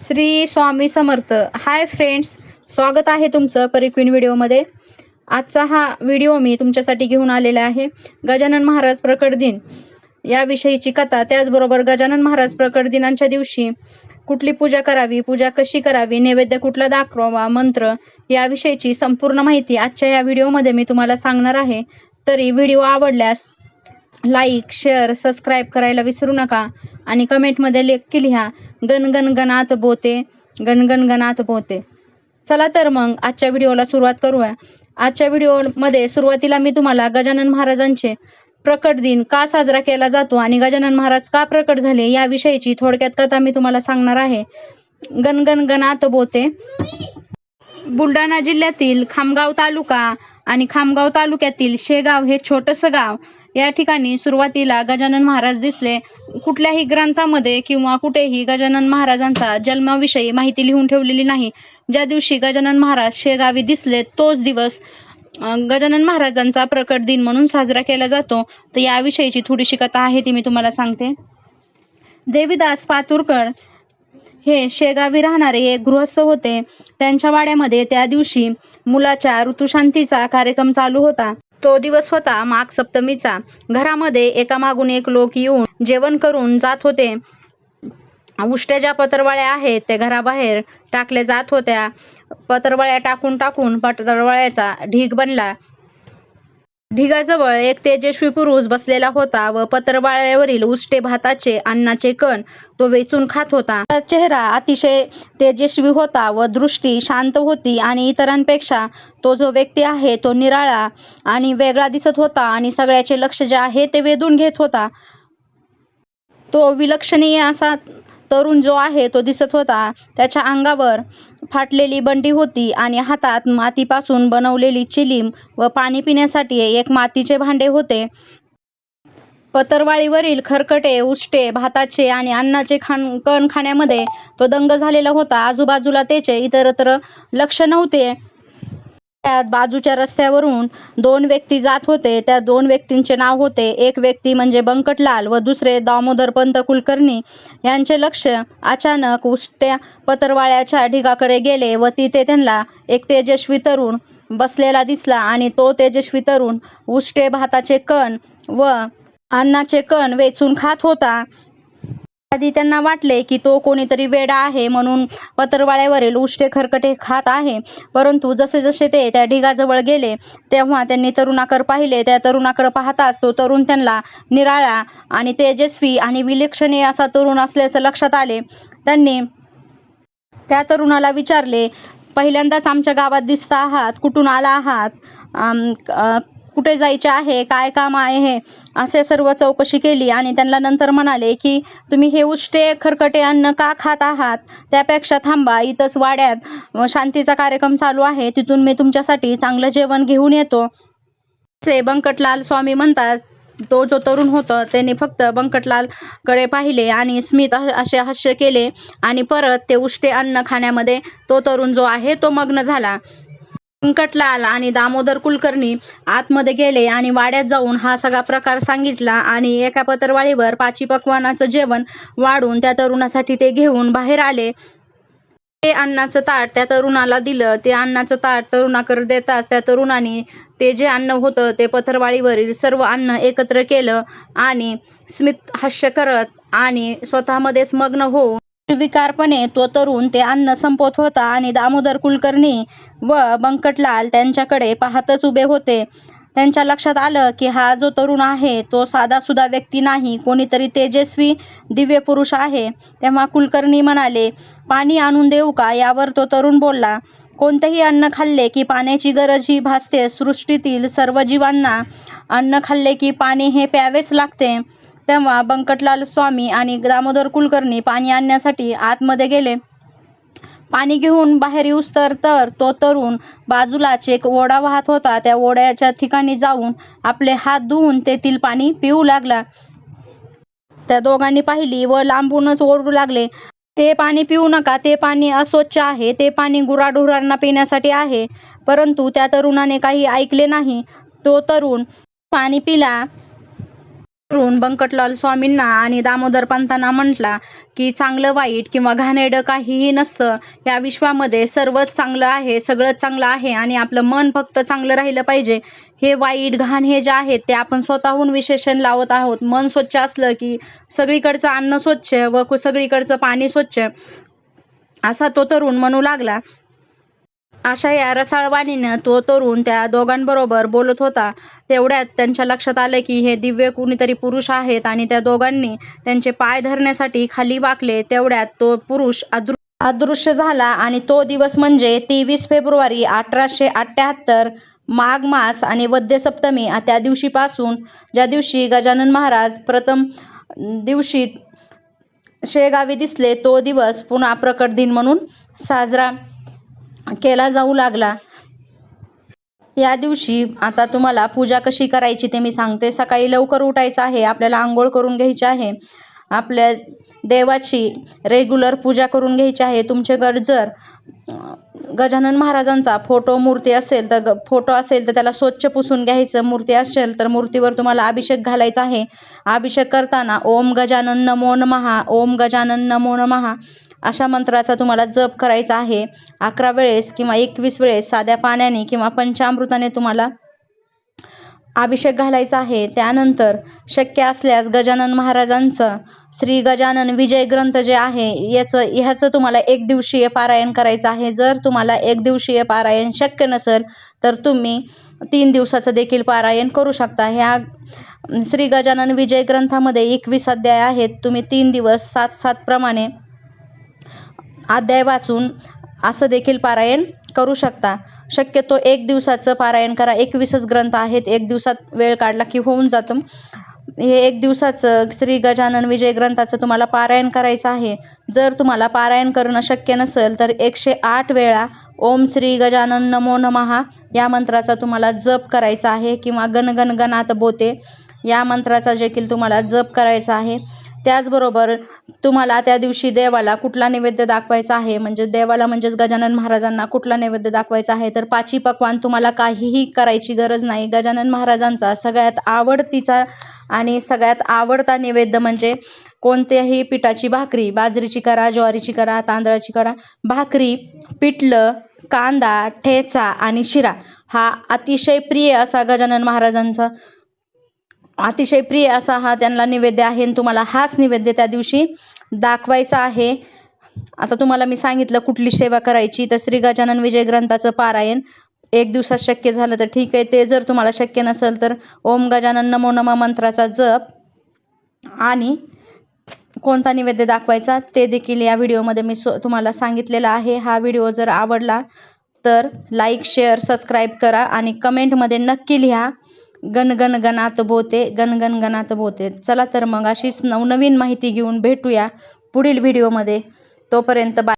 Shri Swami Samarth. Hi friends स्वागत आहे तुमचं परिक्वीन व्हिडिओमध्ये. आजचा हा व्हिडिओ मी तुमच्यासाठी घेऊन आलेला आहे. गजानन महाराज प्रकट दिन. याविषयीची कथा त्याचबरोबर गजानन महाराज प्रकट दिनांच्या दिवशी कुठली पूजा करावी पूजा कशी करावी नैवेद्य कुठला दाखवावा मंत्र याविषयीची संपूर्ण माहिती आजच्या या व्हिडिओमध्ये मी तुम्हाला सांगणार आहे. तरी व्हिडिओ आवडल्यास लाईक शेअर सबस्क्राईब करायला विसरू नका आणि कमेंटमध्ये लेख लिहा. गण बोते गण बोते. चला तर मग आजच्या व्हिडिओला सुरुवात करूया. आजच्या व्हिडिओमध्ये सुरुवातीला मी तुम्हाला गजानन महाराजांचे प्रकट दिन का साजरा केला जातो आणि गजानन महाराज का प्रकट झाले याविषयीची थोडक्यात कथा मी तुम्हाला सांगणार आहे. गण बोते. बुलढाणा जिल्ह्यातील खामगाव तालुका आणि खामगाव तालुक्यातील शेगाव हे छोटंसं गाव. या ठिकाणी सुरुवातीला गजानन महाराज दिसले. कुठल्याही ग्रंथामध्ये किंवा कुठेही गजानन महाराजांचा जन्माविषयी माहिती लिहून ठेवलेली नाही. ज्या दिवशी गजानन महाराज शेगावी दिसले तोच दिवस गजानन महाराजांचा प्रकट दिन म्हणून साजरा केला जातो. तर याविषयीची थोडीशी कथा आहे ती मी तुम्हाला सांगते. देवीदास पातुरकर हे शेगावी राहणारे एक गृहस्थ होते. त्यांच्या वाड्यामध्ये त्या दिवशी मुलाच्या ऋतुशांतीचा कार्यक्रम चालू होता. तो दिवस होता माघ सप्तमीचा. घरामध्ये एकामागून एक लोक येऊन जेवण करून जात होते. उष्ट्या ज्या पत्रवाळ्या आहेत त्या घराबाहेर टाकल्या जात होत्या. पत्रवाळ्या टाकून टाकून पत्रवाळ्याचा ढीग बनला. ढिगाजवळ एक तेजस्वी पुरुष बसलेला होता व पत्रवाळ्यावरील उष्टे भाताचे अन्नाचे कण तो वेचून खात होता. चेहरा अतिशय तेजस्वी होता व दृष्टी शांत होती आणि इतरांपेक्षा तो जो व्यक्ती आहे तो निराळा आणि वेगळा दिसत होता आणि सगळ्याचे लक्ष जे आहे ते वेधून घेत होता. तो विलक्षणीय असा तरुण जो आहे तो दिसत होता त्याच्या अंगावर फाटलेली बंडी होती आणि हातात मातीपासून बनवलेली चिलीम व पाणी पिण्यासाठी एक मातीचे भांडे होते. पतरवाळीवरील खरकटे उष्टे भाताचे आणि अन्नाचे खाण कण खाण्यामध्ये तो दंग झालेला होता. आजूबाजूला त्याचे इतरत्र लक्ष नव्हते. त्यात बाजूच्या रस्त्यावरून दोन व्यक्ती जात होते. त्या दोन व्यक्तींचे नाव होते. एक व्यक्ती म्हणजे बंकटलाल व दुसरे दामोदर पंत कुलकर्णी यांचे लक्ष अचानक उष्ट्या पत्रवाळ्याच्या ढिगाकडे गेले व तिथे त्यांना एक तेजस्वी तरुण बसलेला दिसला आणि तो तेजस्वी तरुण उष्टे भाताचे कण व अन्नाचे कण वेचून खात होता. आधी त्यांना वाटले की तो कोणीतरी वेडा आहे म्हणून पत्रवाळ्यावरील उष्टे खरकटे खात आहे. परंतु जसे जसे ते त्या ढिगाजवळ गेले तेव्हा त्यांनी तरुणाकर पाहिले. त्या तरुणाकडे पाहताच तो तरुण त्यांना निराळा आणि तेजस्वी आणि विलक्षणीय असा तरुण असल्याचं लक्षात आले. त्यांनी त्या तरुणाला विचारले पहिल्यांदाच आमच्या गावात दिसता आहात कुठून आला आहात? कुठे जायचे आहे काय काम आहे हे असे सर्व चौकशी केली आणि त्यांना नंतर म्हणाले की तुम्ही हे उष्टे खरकटे अन्न का खात आहात? त्यापेक्षा थांबा इथंच वाड्यात शांतीचा कार्यक्रम चालू आहे तिथून मी तुमच्यासाठी चांगलं जेवण घेऊन येतो. से बंकटलाल स्वामी म्हणतात तो जो तरुण होता त्यांनी फक्त बंकटलालकडे पाहिले आणि स्मित असे हास्य केले आणि परत ते उष्टे अन्न खाण्यामध्ये तो तरुण जो आहे तो मग्न झाला. बंकटलाल आणि दामोदर कुलकर्णी आतमध्ये गेले आणि वाड्यात जाऊन हा सगळा प्रकार सांगितला आणि एका पत्रवाळीवर पाची पकवानाचं जेवण वाढून त्या तरुणासाठी ते घेऊन बाहेर आले. ते अन्नाचं ताट त्या तरुणाला दिलं. ते अन्नाचं ताट तरुणाकडे देताच त्या तरुणाने ते जे अन्न होतं ते पथरवाळीवरील सर्व अन्न एकत्र केलं आणि स्मित हास्य करत आणि स्वतःमध्येच मग्न होऊन निर्विकारपणे तो तरुण ते अन्न संपवत होता आणि दामोदर कुलकर्णी व बंकटलाल त्यांच्याकडे पाहतच उभे होते. त्यांच्या लक्षात आलं की हा जो तरुण आहे तो साधासुधा व्यक्ती नाही कोणीतरी तेजस्वी दिव्य पुरुष आहे. तेव्हा कुलकर्णी म्हणाले पाणी आणून देऊ का? यावर तो तरुण बोलला कोणतेही अन्न खाल्ले की पाण्याची गरज ही भासते. सृष्टीतील सर्व जीवांना अन्न खाल्ले की पाणी हे प्यावेच लागते. तेव्हा बंकटलाल स्वामी आणि दामोदर कुलकर्णी पाणी आणण्यासाठी आतमध्ये गेले. पाणी घेऊन बाहेर येऊस तर तर तो तरुण बाजूलाच एक ओढा वाहत होता. त्या ओढ्याच्या ठिकाणी जाऊन आपले हात धुवून तेथील पाणी पिऊ लागला. त्या दोघांनी पाहिली व लांबूनच ओरडू लागले. ते पाणी पिऊ नका. ते पाणी अस्वच्छ आहे. ते पाणी गुराढुरांना पिण्यासाठी आहे. परंतु त्या तरुणाने काही ऐकले नाही. तो तरुण पाणी पिला. करून बंकटलाल स्वामींना आणि दामोदर पंतांना म्हटला की चांगलं वाईट किंवा घाणेडं काहीही नसतं. या विश्वामध्ये सर्वच चांगलं आहे सगळंच चांगलं आहे आणि आपलं मन फक्त चांगलं राहिलं पाहिजे. हे वाईट घाण हे जे आहेत ते आपण स्वतःहून विशेषण लावत आहोत. मन स्वच्छ असलं की सगळीकडचं अन्न स्वच्छ व सगळीकडचं पाणी स्वच्छ. असा तो तरुण म्हणू लागला. अशा या रसाळ वाणीनं तो तरुण त्या दोघांबरोबर बोलत होता. तेवढ्यात त्यांच्या लक्षात आलं की हे दिव्य कुणीतरी पुरुष आहेत आणि त्या दोघांनी त्यांचे पाय धरण्यासाठी खाली वाकले. तेवढ्यात तो पुरुष अदृ अदृश्य झाला आणि तो दिवस म्हणजे तेवीस फेब्रुवारी अठराशे अठ्ठ्याहत्तर माघ मास आणि वद्य सप्तमी त्या दिवशीपासून ज्या दिवशी गजानन महाराज प्रथम दिवशी शेगावी दिसले तो दिवस पुन्हा प्रकट दिन म्हणून साजरा केला जाऊ लागला. या दिवशी आता तुम्हाला पूजा कशी करायची ते मी सांगते. सकाळी लवकर उठायचं आहे. आपल्याला आंघोळ करून घ्यायची आहे. आपल्या देवाची रेग्युलर पूजा करून घ्यायची आहे. तुमचे घर जर गजानन महाराजांचा फोटो मूर्ती असेल तर ग फोटो असेल तर त्याला स्वच्छ पुसून घ्यायचं. मूर्ती असेल तर मूर्तीवर तुम्हाला अभिषेक घालायचा आहे. अभिषेक करताना ओम गजानन नमो नमहा ओम गजानन नमो नमहा अशा मंत्राचा तुम्हाला जप करायचा आहे. अकरा वेळेस किंवा एकवीस वेळेस साध्या पाण्याने किंवा पंचामृताने तुम्हाला अभिषेक घालायचा आहे. त्यानंतर शक्य असल्यास गजानन महाराजांचं श्री गजानन विजय ग्रंथ जे आहे याचं ह्याचं तुम्हाला एक दिवशीय पारायण करायचं आहे. जर तुम्हाला एक दिवशीय पारायण शक्य नसेल तर तुम्ही तीन दिवसाचं देखील पारायण करू शकता. ह्या श्री गजानन विजय ग्रंथामध्ये एकवीस अध्याय आहेत. तुम्ही तीन दिवस सात सात प्रमाणे अध्याय वाचून असं देखील पारायण करू शकता. शक्यतो एक दिवसाचं पारायण करा. एकवीसच ग्रंथ आहेत. एक दिवसात वेळ काढला की होऊन जातं. हे एक दिवसाचं श्री गजानन विजय ग्रंथाचं तुम्हाला पारायण करायचं आहे. जर तुम्हाला पारायण करणं शक्य नसेल तर एकशे आठ वेळा ओम श्री गजानन नमो नमहा या मंत्राचा तुम्हाला जप करायचा आहे किंवा गणगण गणात बोते या मंत्राचा देखील तुम्हाला जप करायचा आहे. त्याचबरोबर तुम्हाला त्या दिवशी देवाला कुठला नैवेद्य दाखवायचा आहे? म्हणजे देवाला म्हणजेच गजानन महाराजांना कुठला नैवेद्य दाखवायचा आहे? तर पाची पक्वान तुम्हाला काहीही करायची गरज नाही. गजानन महाराजांचा सगळ्यात आवडतीचा आणि सगळ्यात आवडता नैवेद्य म्हणजे कोणत्याही पिठाची भाकरी. बाजरीची करा ज्वारीची करा तांदळाची करा. भाकरी पिठलं कांदा ठेचा आणि शिरा हा अतिशय प्रिय असा गजानन महाराजांचा अतिशय प्रिय असा हा त्यांना नैवेद्य आहे आणि तुम्हाला हाच नैवेद्य त्या दिवशी दाखवायचा आहे. आता तुम्हाला मी सांगितलं कुठली सेवा करायची तर श्री गजानन विजय ग्रंथाचं पारायण एक दिवसात शक्य झालं तर ठीक आहे. ते जर तुम्हाला शक्य नसेल तर ओम गजानन नमो नम मंत्राचा जप आणि कोणता नैवेद्य दाखवायचा ते देखील या व्हिडिओमध्ये मी सो तुम्हाला सांगितलेलं आहे. हा व्हिडिओ जर आवडला तर लाईक शेअर सबस्क्राईब करा आणि कमेंटमध्ये नक्की लिहा. गण गणात बोते गण गणात बोते. चला तर मग अशीच नवनवीन माहिती घेऊन भेटूया पुढील व्हिडिओमध्ये तोपर्यंत बाय